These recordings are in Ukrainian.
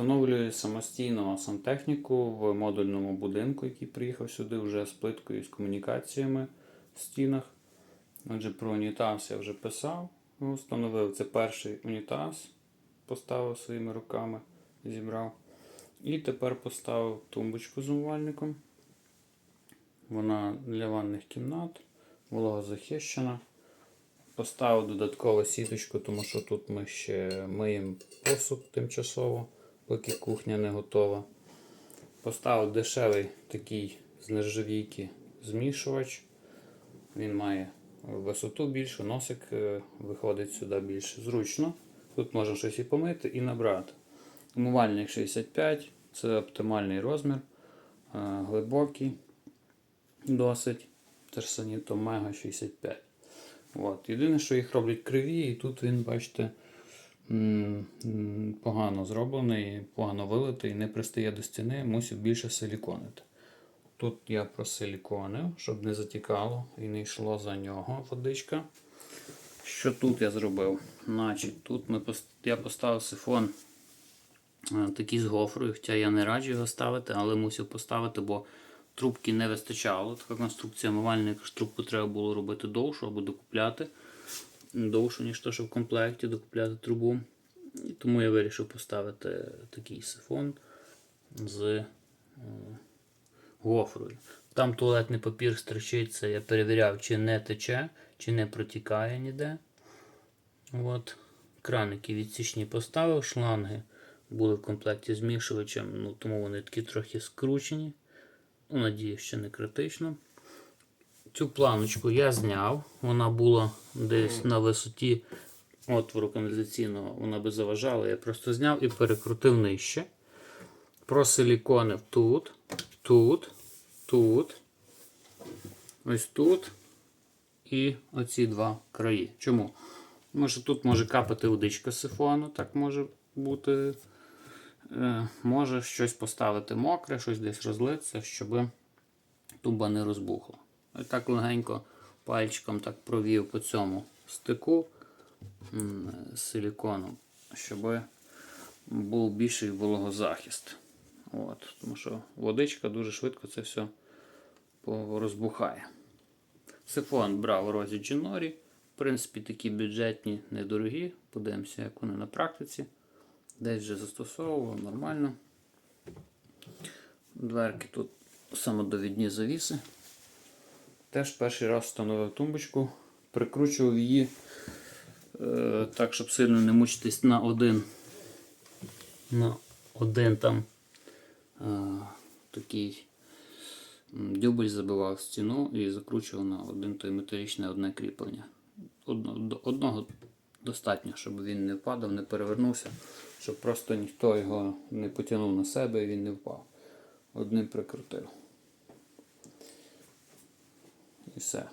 Встановлюю самостійно сантехніку в модульному будинку, який приїхав сюди вже з плиткою з комунікаціями в стінах. Отже, про унітаз я вже писав. Ну, Встановив це перший унітаз, поставив своїми руками, зібрав. І тепер поставив тумбочку з умивальником. Вона для ванних кімнат, вологозахищена. Поставив додаткову сіточку, тому що тут ми ще миємо посуд тимчасово, поки кухня не готова. Поставив дешевий такий з нержавійки змішувач. Він має висоту більшу, носик е, виходить сюди більш зручно. Тут можна щось і помити, і набрати. Умивальник 65, це оптимальний розмір, е, глибокий, досить. Це ж Саніто Мега 65. От. Єдине, що їх роблять криві, і тут він, бачите, погано зроблений, погано вилитий, не пристає до стіни, мусив більше силіконити. Тут я просиліконив, щоб не затікало і не йшло за нього водичка. Що тут я зробив? Значить, тут ми я поставив сифон е, такий з гофрою, хоча я не раджу його ставити, але мусив поставити, бо трубки не вистачало. Така конструкція мивальника, трубку треба було робити довшу або докупляти. Довшу, ніж то, що в комплекті, докупляти трубу. І тому я вирішив поставити такий сифон з е, гофрою. Там туалетний папір строчиться, я перевіряв, чи не тече, чи не протікає ніде. От. Краники відсічні поставив, шланги були в комплекті змішувачем, ну, тому вони такі трохи скручені. Ну, надіюсь, що не критично. Цю планочку я зняв. Вона була десь на висоті отвору каналізаційного, вона би заважала. Я просто зняв і перекрутив нижче. Просиліконив тут, тут, тут, ось тут і оці два краї. Чому? Може тут може капати водичка з сифону, так може бути. Е, може щось поставити мокре, щось десь розлитися, щоб туба не розбухла. І так легенько пальчиком так провів по цьому стику з силіконом, щоб був більший вологозахист. От, тому що водичка дуже швидко це все розбухає. Сифон брав у розі Джінорі. В принципі, такі бюджетні, недорогі. Подивимося, як вони на практиці. Десь вже застосовував нормально. Дверки тут самодовідні завіси. Теж перший раз встановив тумбочку, прикручував її е, так, щоб сильно не мучитись на один на один там е, такий дюбель забивав стіну і закручував на один той металічне одне кріплення. Одно, одного достатньо, щоб він не впадав, не перевернувся, щоб просто ніхто його не потягнув на себе і він не впав. Одним прикрутив. І все.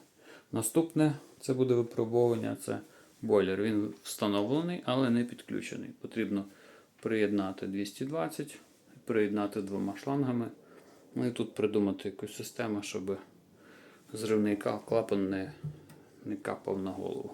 Наступне це буде випробовування, це бойлер. Він встановлений, але не підключений. Потрібно приєднати 220, приєднати двома шлангами. Ну і тут придумати якусь систему, щоб зривний клапан не, не капав на голову.